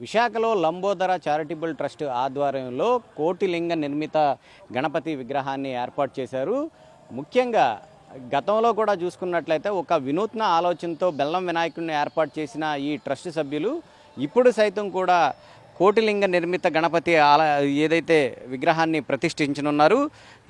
విశాఖలో Lambodara charitable trust ఆధ్వర్యంలో కోటిలింగ నిర్మిత గణపతి విగ్రహాన్ని ఏర్పాటు చేశారు. ముఖ్యంగా గతంలో కూడా చూసుకున్నట్లయితే ఒక వినూత్న ఆలోచనతో బెల్లం వినాయకుడిని ఏర్పాటు చేసిన ఈ ట్రస్ట్ సభ్యులు ఇప్పుడు సైతం కూడా కోటిలింగ నిర్మిత గణపతి ఆల ఏదైతే విగ్రహాన్ని ప్రతిష్ఠించనున్నారు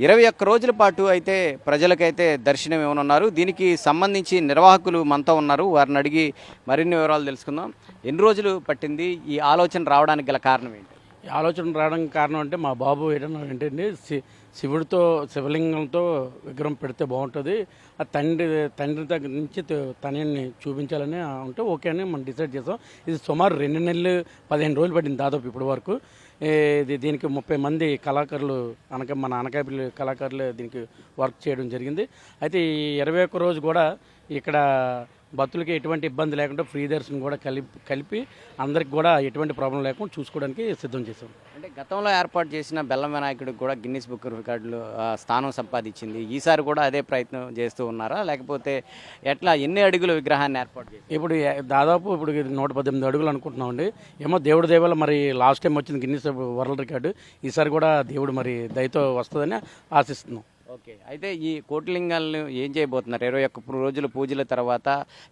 ఇరవై ఒక్క రోజుల పాటు అయితే ప్రజలకైతే దర్శనం ఇవ్వనున్నారు. దీనికి సంబంధించి నిర్వాహకులు మనతో ఉన్నారు. వారిని అడిగి మరిన్ని వివరాలు తెలుసుకుందాం. ఎన్ని రోజులు పట్టింది? ఈ ఆలోచన రావడానికి గల కారణం ఏంటి? ఆలోచన రావడానికి కారణం అంటే మా బాబు ఏంటన్నా ఏంటంటే శి శివుడితో శివలింగంతో విగ్రహం పెడితే బాగుంటుంది. ఆ తండ్రి తండ్రి దగ్గర నుంచి తనని చూపించాలని ఉంటే ఓకే అని మనం డిసైడ్ చేసాం. ఇది సుమారు రెండు నెలలు పదిహేను రోజులు పడింది దాదాపు ఇప్పటి వరకు. ఇది దీనికి ముప్పై మంది కళాకారులు అనక మన అనకాపల్లి కళాకారులు దీనికి వర్క్ చేయడం జరిగింది. అయితే ఈ ఇరవై ఒక్క రోజు కూడా ఇక్కడ భక్తులకి ఎటువంటి ఇబ్బంది లేకుండా ఫ్రీ దర్శనం కూడా కలిపి కలిపి అందరికి కూడా ఎటువంటి ప్రాబ్లం లేకుండా చూసుకోవడానికి సిద్ధం చేసాం అంటే గతంలో ఏర్పాటు చేసిన బెల్లం వినాయకుడికి కూడా గిన్నిస్ బుక్ రికార్డులో స్థానం సంపాదించింది. ఈసారి కూడా అదే ప్రయత్నం చేస్తూ ఉన్నారా? లేకపోతే ఎట్లా ఎన్ని అడుగుల విగ్రహాన్ని ఏర్పాటు ఇప్పుడు దాదాపు ఇప్పుడు నూట పద్దెనిమిది అడుగులు అనుకుంటున్నామండి. ఏమో దేవుడి దేవాల మరి లాస్ట్ టైం వచ్చింది గిన్నీస్ వరల్డ్ రికార్డు ఈసారి కూడా దేవుడు మరి దయతో వస్తుందని ఆశిస్తున్నాం. ఓకే. అయితే ఈ కోటిలింగాలను ఏం చేయబోతున్నారు? ఇరవై ఒక్క రోజుల పూజల తర్వాత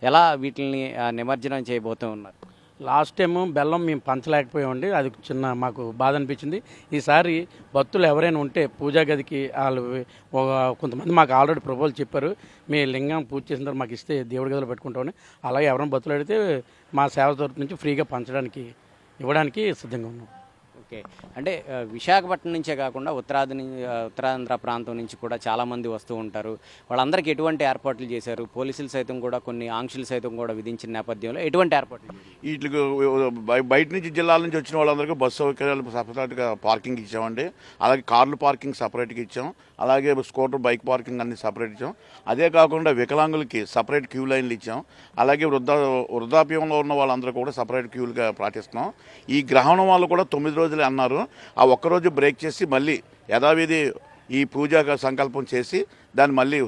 ఎలా వీటిని నిమజ్జనం చేయబోతూ ఉన్నారు లాస్ట్ టైం బెల్లం మేము పంచలేకపోయామండి. అది చిన్న మాకు బాధ అనిపించింది. ఈసారి భక్తులు ఎవరైనా ఉంటే పూజా గదికి వాళ్ళు కొంతమంది మాకు ఆల్రెడీ ప్రపోజల్ చెప్పారు. మీ లింగం పూజ చేసిన తర్వాత మాకు ఇస్తే దేవుడి గదిలో పెట్టుకుంటామని. అలాగే ఎవరైనా భక్తులు అడిగితే మా సేవ తరపు నుంచి ఫ్రీగా పంచడానికి ఇవ్వడానికి సిద్ధంగా ఉన్నాం. ఓకే. అంటే విశాఖపట్నం నుంచే కాకుండా ఉత్తరాది ఉత్తరాంధ్ర ప్రాంతం నుంచి కూడా చాలామంది వస్తూ ఉంటారు. వాళ్ళందరికీ ఎటువంటి ఏర్పాట్లు చేశారు? పోలీసులు సైతం కూడా కొన్ని ఆంక్షలు సైతం కూడా విధించిన నేపథ్యంలో ఎటువంటి ఏర్పాట్లు వీటికి బయ- బయట నుంచి జిల్లాల నుంచి వచ్చిన వాళ్ళందరికీ బస్సు సౌకర్యాలు సపరేట్గా పార్కింగ్ ఇచ్చామండి. అలాగే కార్లు పార్కింగ్ సపరేట్గా ఇచ్చాం. అలాగే స్కూటర్ బైక్ పార్కింగ్ అన్ని సపరేట్ ఇచ్చాం. అదే కాకుండా వికలాంగులకి సపరేట్ క్యూ లైన్లు ఇచ్చాం. అలాగే వృద్ధ వృద్ధాప్యంలో ఉన్న వాళ్ళందరూ కూడా సపరేట్ క్యూలుగా పాటిస్తున్నాం. ఈ గ్రహణం వాళ్ళు కూడా తొమ్మిది రోజులు అన్నారు. ఆ ఒక్కరోజు బ్రేక్ చేసి మళ్ళీ యథావిధి ఈ పూజా సంకల్పం చేసి దాన్ని మళ్ళీ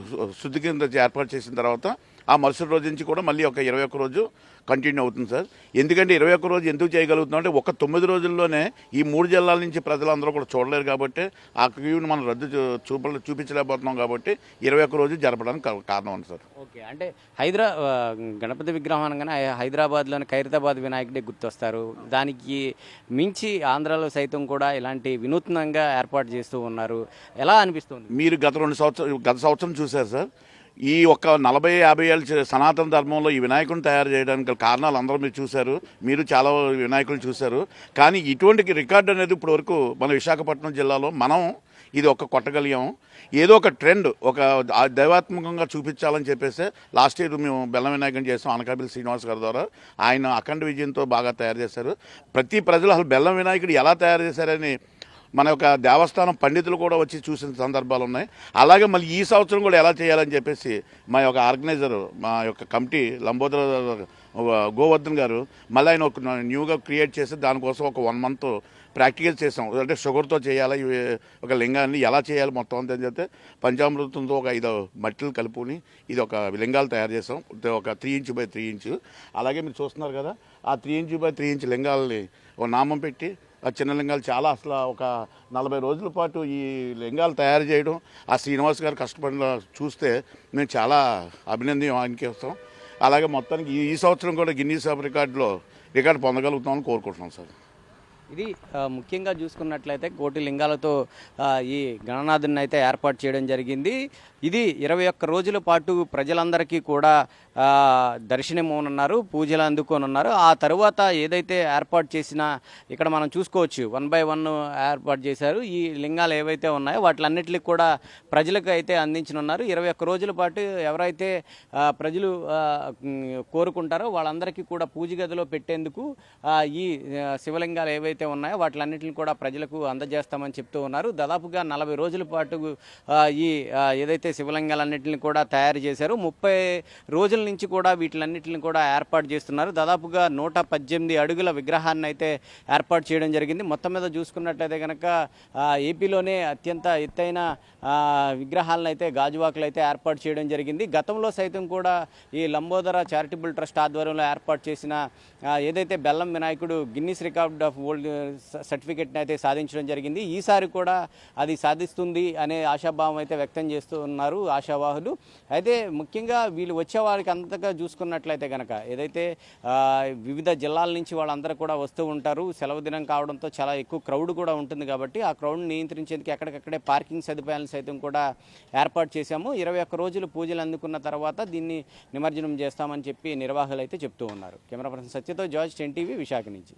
శుద్ధి కింద ఏర్పాటు చేసిన తర్వాత ఆ మరుసటి రోజు నుంచి కూడా మళ్ళీ ఒక ఇరవై ఒక్క రోజు కంటిన్యూ అవుతుంది సార్. ఎందుకంటే ఇరవై ఒక్క రోజు ఎందుకు చేయగలుగుతున్నాం అంటే ఒక తొమ్మిది రోజుల్లోనే ఈ మూడు జిల్లాల నుంచి ప్రజలందరూ కూడా చూడలేరు కాబట్టి ఆ క్యూని మనం రద్దు చూప చూపించలేకపోతున్నాం కాబట్టి ఇరవై ఒక్క రోజు జరపడానికి కారణం ఉంది సార్. ఓకే. అంటే హైదరా గణపతి విగ్రహం అనగానే హైదరాబాద్లోని ఖైరతాబాద్ వినాయకుడే గుర్తొస్తారు. దానికి మించి ఆంధ్రాలో సైతం కూడా ఇలాంటి వినూత్నంగా ఏర్పాటు చేస్తూ ఉన్నారు. ఎలా అనిపిస్తుంది? మీరు గత రెండు సంవత్సరం గత సంవత్సరం చూశారు సార్. ఈ ఒక్క నలభై యాభై ఏళ్ళ సనాతన ధర్మంలో ఈ వినాయకుని తయారు చేయడానికి కారణాలు అందరూ మీరు చూశారు. మీరు చాలా వినాయకులు చూశారు. కానీ ఇటువంటి రికార్డు అనేది ఇప్పటివరకు మన విశాఖపట్నం జిల్లాలో మనం ఇది ఒక కొట్టగలిగాం. ఏదో ఒక ట్రెండ్ ఒక దైవాత్మకంగా చూపించాలని చెప్పేసి లాస్ట్ ఇయర్ మేము బెల్లం వినాయకుని చేసాం అనకాపల్లి శ్రీనివాస్ గారి ద్వారా. ఆయన అఖండ విజయంతో బాగా తయారు చేశారు. ప్రతి ప్రజలు అసలు బెల్లం వినాయకుడు ఎలా తయారు చేశారని మన యొక్క దేవస్థానం పండితులు కూడా వచ్చి చూసిన సందర్భాలు ఉన్నాయి. అలాగే మళ్ళీ ఈ సంవత్సరం కూడా ఎలా చేయాలని చెప్పేసి మా యొక్క ఆర్గనైజర్ మా యొక్క కమిటీ లంబోదర గోవర్ధన్ గారు మళ్ళీ ఆయన ఒక న్యూగా క్రియేట్ చేసి దానికోసం ఒక వన్ మంత్ ప్రాక్టికల్ చేసాం అంటే షుగర్తో చేయాలి ఒక లింగాన్ని ఎలా చేయాలి మొత్తం అంతా అని చెప్తే పంచామృతంతో ఒక ఐదు మట్టిలు కలుపుని ఇది ఒక లింగాలు తయారు చేసాం ఒక three inch by three inch అలాగే మీరు చూస్తున్నారు కదా ఆ three inch by three inch లింగాలని ఒక నామం పెట్టి చిన్న లింగాలు చాలా అసలు ఒక నలభై రోజుల పాటు ఈ లింగాలు తయారు చేయడం ఆ శ్రీనివాస్ గారు కష్టపడిన చూస్తే మేము చాలా అభినందన ఆయనకి ఇస్తాం. అలాగే మొత్తానికి ఈ సంవత్సరం కూడా గిన్నీస్ ఆఫ్ రికార్డులో రికార్డు పొందగలుగుతామని కోరుకుంటున్నాం సార్. ఇది ముఖ్యంగా చూసుకున్నట్లయితే కోటి లింగాలతో ఈ గణనాథుని అయితే ఏర్పాటు చేయడం జరిగింది. ఇది ఇరవై ఒక్క రోజుల పాటు ప్రజలందరికీ కూడా దర్శనమోనున్నారు దర్శనమవునున్నారు పూజలు అందుకోనున్నారు. ఆ తరువాత ఏదైతే ఏర్పాటు చేసిన ఇక్కడ మనం చూసుకోవచ్చు వన్ బై వన్ ఏర్పాటు చేశారు. ఈ లింగాలు ఏవైతే ఉన్నాయో వాటిలన్నిటికి కూడా ప్రజలకు అయితే అందించనున్నారు. ఇరవై ఒక్క రోజుల పాటు ఎవరైతే ప్రజలు కోరుకుంటారో వాళ్ళందరికీ కూడా పూజ గదిలో పెట్టేందుకు ఈ శివలింగాలు ఏవైతే ఏవైతే ఉన్నాయో వాటిలన్నింటిని కూడా ప్రజలకు అందజేస్తామని చెప్తూ ఉన్నారు. దాదాపుగా నలభై రోజుల పాటు ఈ ఏదైతే శివలింగాలన్నింటిని కూడా తయారు చేశారు ముప్పై రోజుల నుంచి కూడా వీటిలన్నింటిని కూడా ఏర్పాటు చేస్తున్నారు. దాదాపుగా నూట పద్దెనిమిది అడుగుల విగ్రహాన్ని అయితే ఏర్పాటు చేయడం జరిగింది. మొత్తం మీద చూసుకున్నట్లయితే కనుక ఏపీలోనే అత్యంత ఎత్తైన విగ్రహాలను అయితే గాజువాకులు అయితే ఏర్పాటు చేయడం జరిగింది. గతంలో సైతం కూడా ఈ లంబోదర చారిటబుల్ ట్రస్ట్ ఆధ్వర్యంలో ఏర్పాటు చేసిన ఏదైతే బెల్లం వినాయకుడు గిన్నిస్ రికార్డ్ ఆఫ్ వరల్డ్ సర్టిఫికెట్ని అయితే సాధించడం జరిగింది. ఈసారి కూడా అది సాధిస్తుంది అనే ఆశాభావం అయితే వ్యక్తం చేస్తూ ఉన్నారు ఆశావాహులు. అయితే ముఖ్యంగా వీళ్ళు వచ్చే వారికి అంతగా చూసుకున్నట్లయితే కనుక ఏదైతే వివిధ జిల్లాల నుంచి వాళ్ళందరూ కూడా వస్తూ ఉంటారు సెలవు దినం కావడంతో చాలా ఎక్కువ క్రౌడ్ కూడా ఉంటుంది కాబట్టి ఆ క్రౌడ్ని నియంత్రించేందుకు ఎక్కడికక్కడే పార్కింగ్ సదుపాయాలను సైతం కూడా ఏర్పాటు చేశాము. ఇరవై ఒక్క రోజులు పూజలు అందుకున్న తర్వాత దీన్ని నిమజ్జనం చేస్తామని చెప్పి నిర్వాహకులు అయితే చెప్తూ ఉన్నారు. కెమెరా పర్సన్ సత్యతో జార్జ్ టెన్ టీవీ విశాఖ నుంచి.